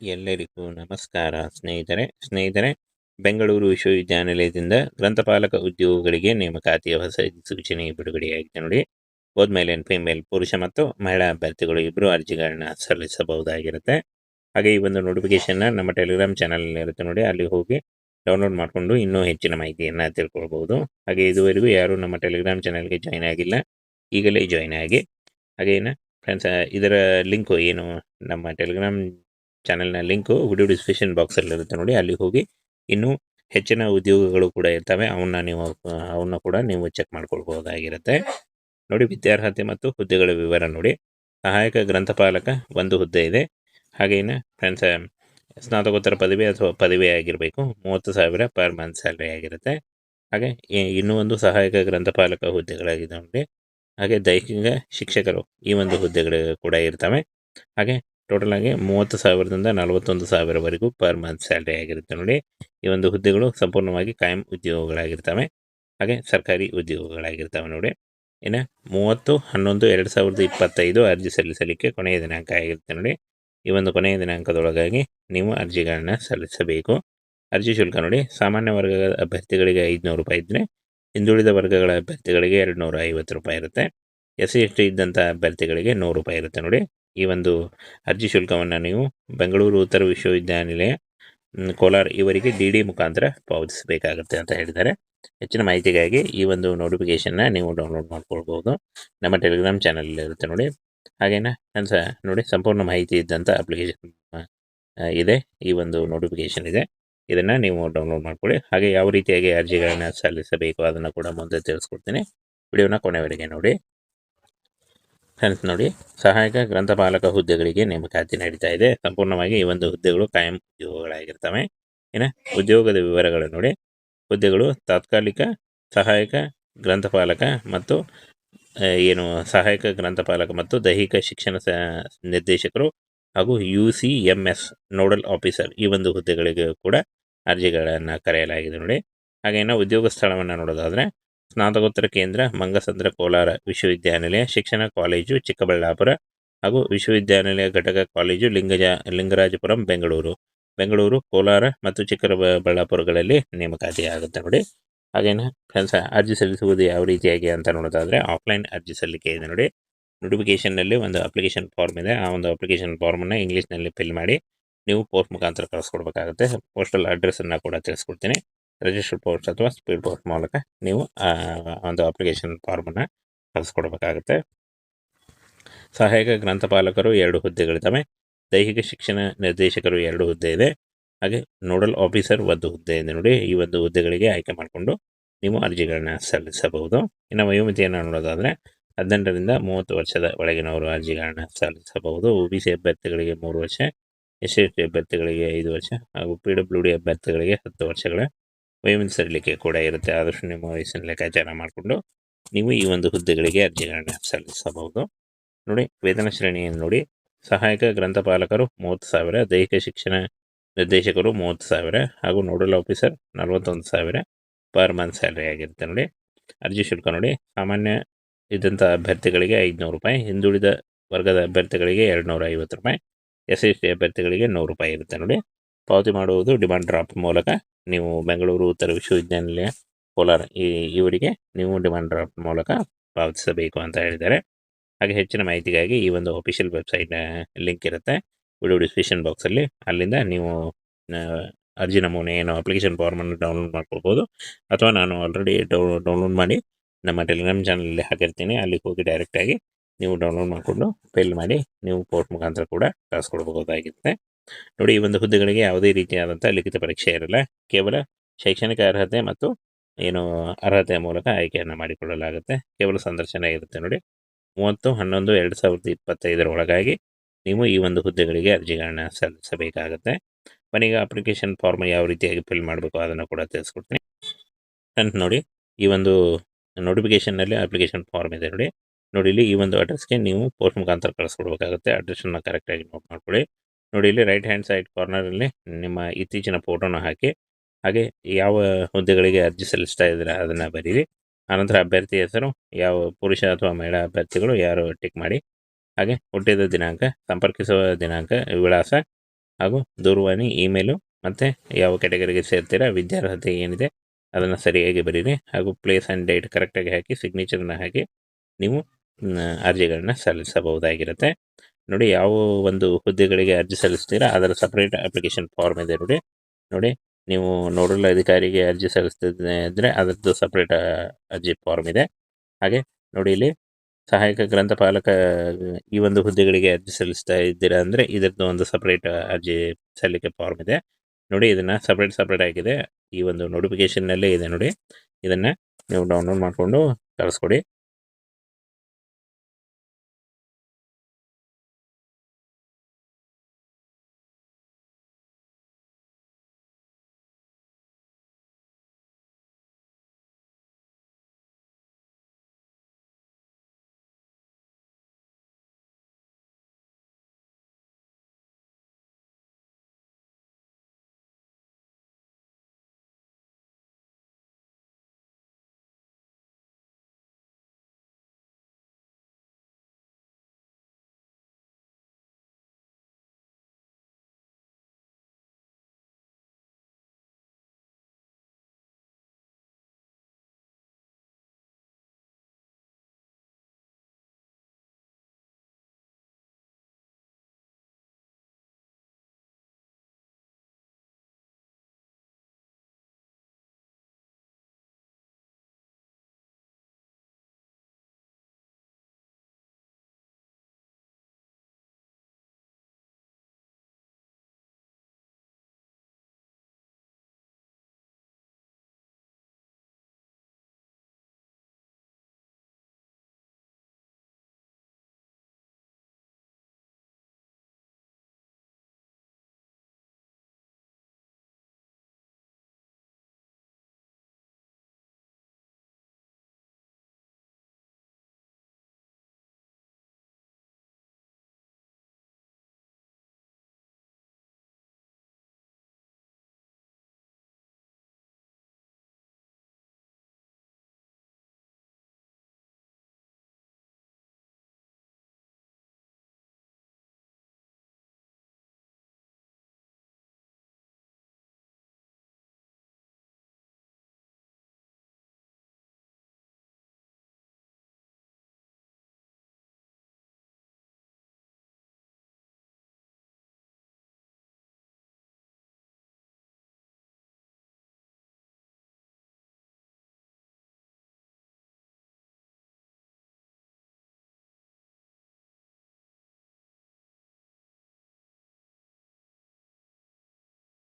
ಎಲ್ಲರಿಗೂ ನಮಸ್ಕಾರ. ಸ್ನೇಹಿತರೆ ಸ್ನೇಹಿತರೆ, ಬೆಂಗಳೂರು ವಿಶ್ವವಿದ್ಯಾನಿಲಯದಿಂದ ಗ್ರಂಥಪಾಲಕ ಉದ್ಯೋಗಗಳಿಗೆ ನೇಮಕಾತಿಯ ಹೊಸ ಸೂಚನೆ ಬಿಡುಗಡೆಯಾಗಿದೆ ನೋಡಿ. ಹೋದ್ಮೇಲೆ ಫಿಮೇಲ್, ಪುರುಷ ಮತ್ತು ಮಹಿಳಾ ಅಭ್ಯರ್ಥಿಗಳು ಇಬ್ಬರು ಅರ್ಜಿಗಳನ್ನ ಸಲ್ಲಿಸಬಹುದಾಗಿರುತ್ತೆ. ಹಾಗೆ ಈ ಒಂದು ನೋಟಿಫಿಕೇಶನ್ನ ನಮ್ಮ ಟೆಲಿಗ್ರಾಮ್ ಚಾನಲ್ ಇರುತ್ತೆ ನೋಡಿ. ಅಲ್ಲಿ ಹೋಗಿ ಡೌನ್ಲೋಡ್ ಮಾಡಿಕೊಂಡು ಇನ್ನೂ ಹೆಚ್ಚಿನ ಮಾಹಿತಿಯನ್ನು ತಿಳ್ಕೊಳ್ಬೋದು. ಹಾಗೆ ಇದುವರೆಗೂ ಯಾರು ನಮ್ಮ ಟೆಲಿಗ್ರಾಮ್ ಚಾನಲ್ಗೆ ಜಾಯ್ನ್ ಆಗಿಲ್ಲ, ಈಗಲೇ ಜಾಯ್ನ್ ಆಗಿ. ಹಾಗೇನು, ಫ್ರೆಂಡ್ಸ್, ಇದರ ಲಿಂಕು ಏನು ನಮ್ಮ ಟೆಲಿಗ್ರಾಮ್ ಚಾನೆಲ್ನ ಲಿಂಕು ವಿಡಿಯೋ ಡಿಸ್ಕ್ರಿಪ್ಷನ್ ಬಾಕ್ಸಲ್ಲಿ ಇರುತ್ತೆ ನೋಡಿ, ಅಲ್ಲಿ ಹೋಗಿ ಇನ್ನೂ ಹೆಚ್ಚಿನ ಉದ್ಯೋಗಗಳು ಕೂಡ ಇರ್ತವೆ. ಅವನ್ನ ನೀವು ಅವನ್ನ ಕೂಡ ನೀವು ಚೆಕ್ ಮಾಡ್ಕೊಳ್ಬಹುದಾಗಿರುತ್ತೆ. ನೋಡಿ, ವಿದ್ಯಾರ್ಹತೆ ಮತ್ತು ಹುದ್ದೆಗಳ ವಿವರ ನೋಡಿ. ಸಹಾಯಕ ಗ್ರಂಥಪಾಲಕ ಒಂದು ಹುದ್ದೆ ಇದೆ. ಹಾಗೇನ ಫ್ರೆಂಡ್ಸ್ ಸ್ನಾತಕೋತ್ತರ ಪದವಿ ಅಥವಾ ಪದವಿ ಆಗಿರಬೇಕು. ಮೂವತ್ತು ಸಾವಿರ ಪರ್ ಮಂತ್ ಸ್ಯಾಲ್ರಿ ಆಗಿರುತ್ತೆ. ಹಾಗೆ ಇನ್ನೂ ಒಂದು ಸಹಾಯಕ ಗ್ರಂಥಪಾಲಕ ಹುದ್ದೆಗಳಾಗಿದೆ ನೋಡಿ. ಹಾಗೆ ದೈಹಿಕ ಶಿಕ್ಷಕರು ಈ ಒಂದು ಹುದ್ದೆಗಳು ಕೂಡ ಇರ್ತವೆ. ಹಾಗೆ ಟೋಟಲ್ ಆಗಿ ಮೂವತ್ತು ಸಾವಿರದಿಂದ ನಲವತ್ತೊಂದು ಸಾವಿರವರೆಗೂ ಪರ್ ಮಂತ್ ಸ್ಯಾಲ್ರಿ ಆಗಿರುತ್ತೆ ನೋಡಿ. ಈ ಒಂದು ಹುದ್ದೆಗಳು ಸಂಪೂರ್ಣವಾಗಿ ಕಾಯಂ ಉದ್ಯೋಗಗಳಾಗಿರ್ತವೆ. ಹಾಗೆ ಸರ್ಕಾರಿ ಉದ್ಯೋಗಗಳಾಗಿರ್ತವೆ ನೋಡಿ. ಇನ್ನು ಮೂವತ್ತು, ಹನ್ನೊಂದು, ಎರಡು ಸಾವಿರದ ಇಪ್ಪತ್ತೈದು ಅರ್ಜಿ ಸಲ್ಲಿಸಲಿಕ್ಕೆ ಕೊನೆಯ ದಿನಾಂಕ ಆಗಿರುತ್ತೆ ನೋಡಿ. ಈ ಒಂದು ಕೊನೆಯ ದಿನಾಂಕದೊಳಗಾಗಿ ನೀವು ಅರ್ಜಿಗಳನ್ನು ಸಲ್ಲಿಸಬೇಕು. ಅರ್ಜಿ ಶುಲ್ಕ ನೋಡಿ. ಸಾಮಾನ್ಯ ವರ್ಗದ ಅಭ್ಯರ್ಥಿಗಳಿಗೆ ಐದುನೂರು ರೂಪಾಯಿ ಇದ್ದರೆ ಹಿಂದುಳಿದ ವರ್ಗಗಳ ಅಭ್ಯರ್ಥಿಗಳಿಗೆ ಎರಡು ನೂರ ಐವತ್ತು ರೂಪಾಯಿ ಇರುತ್ತೆ. ಎಸ್ ಸಿ, ಎಸ್ ಟಿ ಇದ್ದಂಥ ಅಭ್ಯರ್ಥಿಗಳಿಗೆ ನೂರು ರೂಪಾಯಿ ಇರುತ್ತೆ ನೋಡಿ. ಈ ಒಂದು ಅರ್ಜಿ ಶುಲ್ಕವನ್ನು ನೀವು ಬೆಂಗಳೂರು ಉತ್ತರ ವಿಶ್ವವಿದ್ಯಾನಿಲಯ ಕೋಲಾರ ಇವರಿಗೆ ಡಿ ಡಿ ಮುಖಾಂತರ ಪಾವತಿಸಬೇಕಾಗುತ್ತೆ ಅಂತ ಹೇಳಿದ್ದಾರೆ. ಹೆಚ್ಚಿನ ಮಾಹಿತಿಗಾಗಿ ಈ ಒಂದು ನೋಟಿಫಿಕೇಶನ್ನ ನೀವು ಡೌನ್ಲೋಡ್ ಮಾಡ್ಕೊಳ್ಬೋದು. ನಮ್ಮ ಟೆಲಿಗ್ರಾಮ್ ಚಾನಲ್ ಇರುತ್ತೆ ನೋಡಿ. ಹಾಗೇನ ಸಹ ನೋಡಿ ಸಂಪೂರ್ಣ ಮಾಹಿತಿ ಇದ್ದಂಥ ಅಪ್ಲಿಕೇಶನ್ ಇದೆ. ಈ ಒಂದು ನೋಟಿಫಿಕೇಶನ್ ಇದೆ. ಇದನ್ನು ನೀವು ಡೌನ್ಲೋಡ್ ಮಾಡ್ಕೊಳ್ಳಿ. ಹಾಗೆ ಯಾವ ರೀತಿಯಾಗಿ ಅರ್ಜಿಗಳನ್ನು ಸಲ್ಲಿಸಬೇಕು ಅದನ್ನು ಕೂಡ ಮುಂದೆ ತಿಳಿಸ್ಕೊಡ್ತೀನಿ. ವಿಡಿಯೋನ ಕೊನೆವರೆಗೆ ನೋಡಿ. ಫ್ರೆಂಡ್ಸ್, ನೋಡಿ, ಸಹಾಯಕ ಗ್ರಂಥಪಾಲಕ ಹುದ್ದೆಗಳಿಗೆ ನೇಮಕಾತಿ ನಡೀತಾ ಇದೆ. ಸಂಪೂರ್ಣವಾಗಿ ಈ ಒಂದು ಹುದ್ದೆಗಳು ಕಾಯಂ ಉದ್ಯೋಗಗಳಾಗಿರ್ತವೆ. ಏನ, ಉದ್ಯೋಗದ ವಿವರಗಳು ನೋಡಿ. ಹುದ್ದೆಗಳು ತಾತ್ಕಾಲಿಕ ಸಹಾಯಕ ಗ್ರಂಥಪಾಲಕ ಮತ್ತು ಏನು ಸಹಾಯಕ ಗ್ರಂಥಪಾಲಕ ಮತ್ತು ದೈಹಿಕ ಶಿಕ್ಷಣ ನಿರ್ದೇಶಕರು ಹಾಗೂ U C M S nodal officer ಈ ಒಂದು ಹುದ್ದೆಗಳಿಗೆ ಕೂಡ ಅರ್ಜಿಗಳನ್ನು ಕರೆಯಲಾಗಿದೆ ನೋಡಿ. ಹಾಗೇನ ಉದ್ಯೋಗ ಸ್ಥಳವನ್ನು ನೋಡೋದಾದರೆ ಸ್ನಾತಕೋತ್ತರ ಕೇಂದ್ರ ಮಂಗಸಂದ್ರ ಕೋಲಾರ ವಿಶ್ವವಿದ್ಯಾನಿಲಯ, ಶಿಕ್ಷಣ ಕಾಲೇಜು, ಚಿಕ್ಕಬಳ್ಳಾಪುರ ಹಾಗೂ ವಿಶ್ವವಿದ್ಯಾನಿಲಯ ಘಟಕ ಕಾಲೇಜು ಲಿಂಗಜ, ಲಿಂಗರಾಜಪುರಂ, ಬೆಂಗಳೂರು. ಬೆಂಗಳೂರು, ಕೋಲಾರ ಮತ್ತು ಚಿಕ್ಕಬಳ್ಳಾಪುರಗಳಲ್ಲಿ ನೇಮಕಾತಿ ಆಗುತ್ತೆ ನೋಡಿ. ಹಾಗೇನು ಫ್ರೆಂಡ್ಸ್ ಅರ್ಜಿ ಸಲ್ಲಿಸುವುದು ಯಾವ ರೀತಿಯಾಗಿ ಅಂತ ನೋಡೋದಾದರೆ ಆಫ್ಲೈನ್ ಅರ್ಜಿ ಸಲ್ಲಿಕೆ ಇದೆ ನೋಡಿ. ನೋಟಿಫಿಕೇಷನ್ನಲ್ಲಿ ಒಂದು ಅಪ್ಲಿಕೇಶನ್ ಫಾರ್ಮ್ ಇದೆ. ಆ ಒಂದು ಅಪ್ಲಿಕೇಶನ್ ಫಾರ್ಮನ್ನು ಇಂಗ್ಲೀಷ್ನಲ್ಲಿ ಫಿಲ್ ಮಾಡಿ ನೀವು ಪೋಸ್ಟ್ ಮುಖಾಂತರ ಕಳಿಸ್ಕೊಡ್ಬೇಕಾಗುತ್ತೆ. ಪೋಸ್ಟಲ್ ಅಡ್ರೆಸ್ಸನ್ನು ಕೂಡ ತಿಳಿಸ್ಕೊಡ್ತೀನಿ. ರಿಜಿಸ್ಟರ್ಡ್ ಪೋಸ್ಟ್ ಅಥವಾ ಸ್ಪೀಡ್ ಪೋಸ್ಟ್ ಮೂಲಕ ನೀವು ಒಂದು ಅಪ್ಲಿಕೇಶನ್ ಫಾರ್ಮನ್ನು ಕಳಿಸ್ಕೊಡ್ಬೇಕಾಗುತ್ತೆ. ಸಹಾಯಕ ಗ್ರಂಥಪಾಲಕರು ಎರಡು ಹುದ್ದೆಗಳಿದ್ದಾವೆ. ದೈಹಿಕ ಶಿಕ್ಷಣ ನಿರ್ದೇಶಕರು ಎರಡು ಹುದ್ದೆ ಇದೆ. ಹಾಗೆ ನೋಡಲ್ ಆಫೀಸರ್ ಒಂದು ಹುದ್ದೆ ಇದೆ ನೋಡಿ. ಈ ಒಂದು ಹುದ್ದೆಗಳಿಗೆ ಆಯ್ಕೆ ಮಾಡಿಕೊಂಡು ನೀವು ಅರ್ಜಿಗಳನ್ನ ಸಲ್ಲಿಸಬಹುದು. ಇನ್ನು ವಯೋಮಿತಿಯನ್ನು ನೋಡೋದಾದರೆ ಹದಿನೆಂಟರಿಂದ ಮೂವತ್ತು ವರ್ಷದ ಒಳಗಿನವರು ಅರ್ಜಿಗಳನ್ನ ಸಲ್ಲಿಸಬಹುದು. ಒ ಬಿ ಸಿ ಅಭ್ಯರ್ಥಿಗಳಿಗೆ ಮೂರು ವರ್ಷ, ಎಸ್ ಸಿ ಅಭ್ಯರ್ಥಿಗಳಿಗೆ ಐದು ವರ್ಷ ಹಾಗೂ ಪಿ ಡಬ್ಲ್ಯೂ ಡಿ ಅಭ್ಯರ್ಥಿಗಳಿಗೆ ಹತ್ತು ವರ್ಷಗಳ ವಯೋಮಿತಿ ಸರಿಲಿಕ್ಕೆ ಕೂಡ ಇರುತ್ತೆ. ಆದಷ್ಟು ನಿಮ್ಮ ವಯಸ್ಸಿನ ಲೆಕ್ಕಾಚಾರ ಮಾಡಿಕೊಂಡು ನೀವು ಈ ಒಂದು ಹುದ್ದೆಗಳಿಗೆ ಅರ್ಜಿಗಳನ್ನು ಸಲ್ಲಿಸಬಹುದು. ನೋಡಿ, ವೇತನ ಶ್ರೇಣಿಯನ್ನು ನೋಡಿ. ಸಹಾಯಕ ಗ್ರಂಥಪಾಲಕರು ಮೂವತ್ತು ಸಾವಿರ, ದೈಹಿಕ ಶಿಕ್ಷಣ ನಿರ್ದೇಶಕರು ಮೂವತ್ತು ಸಾವಿರ ಹಾಗೂ ನೋಡಲ್ ಆಫೀಸರ್ ನಲವತ್ತೊಂದು ಸಾವಿರ ಪರ್ ಮಂತ್ ಸ್ಯಾಲ್ರಿ ಆಗಿರುತ್ತೆ ನೋಡಿ. ಅರ್ಜಿ ಶುಲ್ಕ ನೋಡಿ. ಸಾಮಾನ್ಯ ಇದ್ದಂಥ ಅಭ್ಯರ್ಥಿಗಳಿಗೆ ಐದುನೂರು ರೂಪಾಯಿ, ಹಿಂದುಳಿದ ವರ್ಗದ ಅಭ್ಯರ್ಥಿಗಳಿಗೆ ಎರಡು ನೂರ ಐವತ್ತು ರೂಪಾಯಿ, ಎಸ್ ಎಸ್ ಟಿ ಅಭ್ಯರ್ಥಿಗಳಿಗೆ ನೂರು ರೂಪಾಯಿ ಇರುತ್ತೆ ನೋಡಿ. ಪಾವತಿ ಮಾಡುವುದು ಡಿಮಾಂಡ್ ಡ್ರಾಫ್ಟ್ ಮೂಲಕ ನೀವು ಬೆಂಗಳೂರು ಉತ್ತರ ವಿಶ್ವವಿದ್ಯಾನಿಲಯ, ಕೋಲಾರ ಈ ಇವರಿಗೆ ನೀವು ಡಿಮಾಂಡ್ ಡ್ರಾಫ್ಟ್ ಮೂಲಕ ಪಾವತಿಸಬೇಕು ಅಂತ ಹೇಳಿದ್ದಾರೆ. ಹಾಗೆ ಹೆಚ್ಚಿನ ಮಾಹಿತಿಗಾಗಿ ಈ ಒಂದು ಅಫಿಷಿಯಲ್ ವೆಬ್ಸೈಟ್ ಲಿಂಕ್ ಇರುತ್ತೆ. ವಿಡಿಯೋ ಡಿಸ್ಕ್ರಿಪ್ಷನ್ ಬಾಕ್ಸಲ್ಲಿ ಅಲ್ಲಿಂದ ನೀವು ಅರ್ಜಿ ನಮೂನೆ ಏನು ಅಪ್ಲಿಕೇಶನ್ ಫಾರ್ಮನ್ನು ಡೌನ್ಲೋಡ್ ಮಾಡ್ಕೊಳ್ಬೋದು. ಅಥವಾ ನಾನು ಆಲ್ರೆಡಿ ಡೌನ್ಲೋಡ್ ಮಾಡಿ ನಮ್ಮ ಟೆಲಿಗ್ರಾಮ್ ಚಾನಲಲ್ಲಿ ಹಾಕಿರ್ತೀನಿ. ಅಲ್ಲಿಗೆ ಹೋಗಿ ಡೈರೆಕ್ಟಾಗಿ ನೀವು ಡೌನ್ಲೋಡ್ ಮಾಡಿಕೊಂಡು ಫಿಲ್ ಮಾಡಿ ನೀವು ಕೋರ್ಟ್ ಮುಖಾಂತರ ಕೂಡ ಕಳಿಸ್ಕೊಡ್ಬಹುದಾಗಿರುತ್ತೆ ನೋಡಿ, ಈ ಒಂದು ಹುದ್ದೆಗಳಿಗೆ ಯಾವುದೇ ರೀತಿಯಾದಂಥ ಲಿಖಿತ ಪರೀಕ್ಷೆ ಇರಲ್ಲ. ಕೇವಲ ಶೈಕ್ಷಣಿಕ ಅರ್ಹತೆ ಮತ್ತು ಏನು ಅರ್ಹತೆಯ ಮೂಲಕ ಆಯ್ಕೆಯನ್ನು ಮಾಡಿಕೊಳ್ಳಲಾಗುತ್ತೆ. ಕೇವಲ ಸಂದರ್ಶನ ಇರುತ್ತೆ ನೋಡಿ. ಮೂವತ್ತು, ಹನ್ನೊಂದು, ಎರಡು ಸಾವಿರದ ಇಪ್ಪತ್ತೈದರ ಒಳಗಾಗಿ ನೀವು ಈ ಒಂದು ಹುದ್ದೆಗಳಿಗೆ ಅರ್ಜಿಗಳನ್ನ ಸಲ್ಲಿಸಬೇಕಾಗುತ್ತೆ. ಮನೆಗೆ ಅಪ್ಲಿಕೇಶನ್ ಫಾರ್ಮ್ ಯಾವ ರೀತಿಯಾಗಿ ಫಿಲ್ ಮಾಡಬೇಕು ಅದನ್ನು ಕೂಡ ತಿಳಿಸ್ಕೊಡ್ತೀನಿ. ಫ್ರೆಂಡ್ಸ್, ನೋಡಿ, ಈ ಒಂದು ನೋಟಿಫಿಕೇಷನ್ನಲ್ಲಿ ಅಪ್ಲಿಕೇಶನ್ ಫಾರ್ಮ್ ಇದೆ ನೋಡಿ. ನೋಡಿ, ಇಲ್ಲಿ ಈ ಒಂದು ಅಡ್ರೆಸ್ಗೆ ನೀವು ಪೋಸ್ಟ್ ಮುಖಾಂತರ ಕಳಿಸ್ಕೊಡ್ಬೇಕಾಗುತ್ತೆ. ಅಡ್ರೆಸ್ಸನ್ನು ಕರೆಕ್ಟಾಗಿ ನೋಟ್ ಮಾಡ್ಕೊಳ್ಳಿ. ನೋಡಿ ಇಲ್ಲಿ ರೈಟ್ ಹ್ಯಾಂಡ್ ಸೈಡ್ ಕಾರ್ನರಲ್ಲಿ ನಿಮ್ಮ ಇತ್ತೀಚಿನ ಫೋಟೋನ ಹಾಕಿ, ಹಾಗೆ ಯಾವ ಹುದ್ದೆಗಳಿಗೆ ಅರ್ಜಿ ಸಲ್ಲಿಸ್ತಾ ಇದ್ದೀರಾ ಅದನ್ನು ಬರೀರಿ. ಆನಂತರ ಅಭ್ಯರ್ಥಿ ಹೆಸರು, ಯಾವ ಪುರುಷ ಅಥವಾ ಮಹಿಳಾ ಅಭ್ಯರ್ಥಿಗಳು ಯಾರು ಟಿಕ್ ಮಾಡಿ, ಹಾಗೆ ಹುಟ್ಟಿದ ದಿನಾಂಕ, ಸಂಪರ್ಕಿಸುವ ದಿನಾಂಕ, ವಿಳಾಸ ಹಾಗೂ ದೂರವಾಣಿ ಇಮೇಲು ಮತ್ತು ಯಾವ ಕ್ಯಾಟಗರಿಗೆ ಸೇರ್ತೀರಾ, ವಿದ್ಯಾರ್ಹತೆ ಏನಿದೆ ಅದನ್ನು ಸರಿಯಾಗಿ ಬರೀರಿ ಹಾಗೂ ಪ್ಲೇಸ್ ಆ್ಯಂಡ್ ಡೇಟ್ ಕರೆಕ್ಟಾಗಿ ಹಾಕಿ ಸಿಗ್ನೇಚರ್ನ ಹಾಕಿ, ನೀವು ಅರ್ಜಿಗಳನ್ನ ಸಲ್ಲಿಸಬಹುದಾಗಿರುತ್ತೆ. ನೋಡಿ ಯಾವ ಒಂದು ಹುದ್ದೆಗಳಿಗೆ ಅರ್ಜಿ ಸಲ್ಲಿಸ್ತೀರಾ, ಅದರ ಸಪ್ರೇಟ್ ಅಪ್ಲಿಕೇಶನ್ ಫಾರ್ಮ್ ಇದೆ ನೋಡಿ. ನೋಡಿ, ನೀವು ನೋಡಲ್ ಅಧಿಕಾರಿಗೆ ಅರ್ಜಿ ಸಲ್ಲಿಸ್ತಿದ್ರೆ ಅದರದ್ದು ಸಪ್ರೇಟ್ ಅರ್ಜಿ ಫಾರ್ಮ್ ಇದೆ. ಹಾಗೆ ನೋಡಿ ಇಲ್ಲಿ ಸಹಾಯಕ ಗ್ರಂಥಪಾಲಕ ಈ ಒಂದು ಹುದ್ದೆಗಳಿಗೆ ಅರ್ಜಿ ಸಲ್ಲಿಸ್ತಾ ಇದ್ದೀರಾ ಅಂದರೆ ಇದರದ್ದು ಒಂದು ಸಪ್ರೇಟ್ ಅರ್ಜಿ ಸಲ್ಲಿಕೆ ಫಾರ್ಮ್ ಇದೆ. ನೋಡಿ, ಇದನ್ನು ಸಪ್ರೇಟ್ ಸಪ್ರೇಟ್ ಆಗಿದೆ. ಈ ಒಂದು ನೋಟಿಫಿಕೇಷನ್ನಲ್ಲೇ ಇದೆ ನೋಡಿ. ಇದನ್ನು ನೀವು ಡೌನ್ಲೋಡ್ ಮಾಡಿಕೊಂಡು ಕಳಿಸ್ಕೊಡಿ.